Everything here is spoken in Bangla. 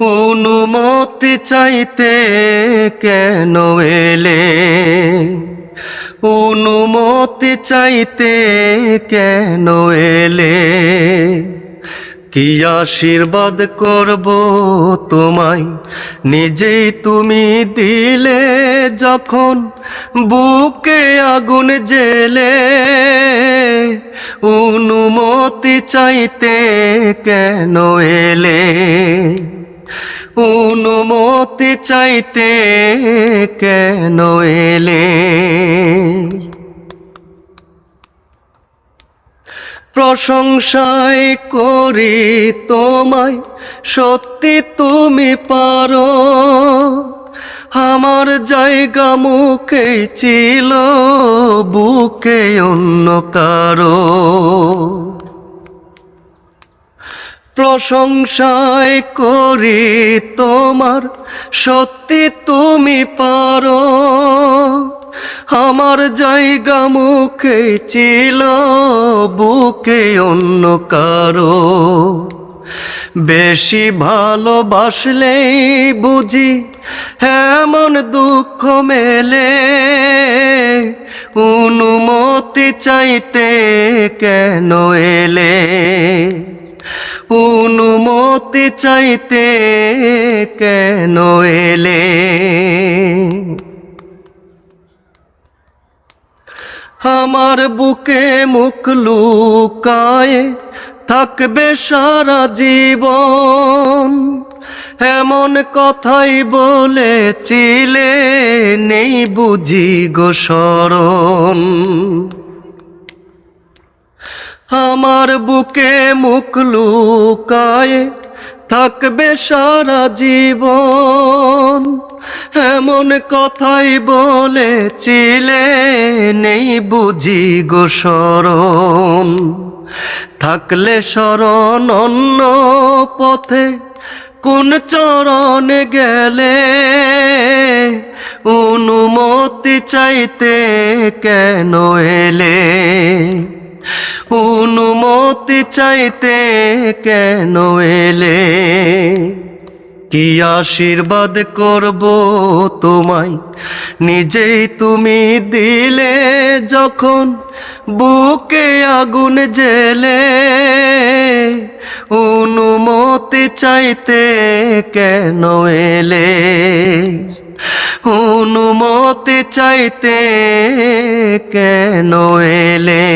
অনুমতি চাইতে কেন এলে? অনুমতি চাইতে কেন এলে? কি আশীর্বাদ করব তোমায়? নিজেই তুমি দিলে যখন বুকে আগুন জেলে অনুমতি চাইতে কেন এলে? অনুমতি চাইতে কেন এলে? প্রশংসায় করি তোমায়, সত্যি তুমি পারো। আমার জায়গা মুখে ছিল, বুকে অন্য কারও। প্রশংসায় করি তোমার, সত্যি তুমি পারো। আমার জায়গা মুখে ছিল, বুকে অন্য কারও। বেশি ভালোবাসলেই বুঝি, এমন দুঃখ মেলে। অনুমতি চাইতে কেন এলে? অনুমতি চাইতে কেন এলে? আমার বুকে মুখ লুকায় থাকবে সারা জীবন। এমন কথাই বলেছিলে, নেই বুঝি গো শরণ আমার বুকে মুখ লুকায় থাকবে সারা জীবন। এমন কথাই বলেছিলে, নেই বুঝি গো শরণ থাকলে শরণ অন্য পথে, কোন চরণে গেলে? অনুমতি চাইতে কেন এলে? অনুমতি চাইতে কেন এলে? কি আশীর্বাদ করব তোমায়? নিজেই তুমি দিলে যখন বুকে আগুন জেলে অনুমতি চাইতে কেন এলে? অনুমতি চাইতে কেন এলে?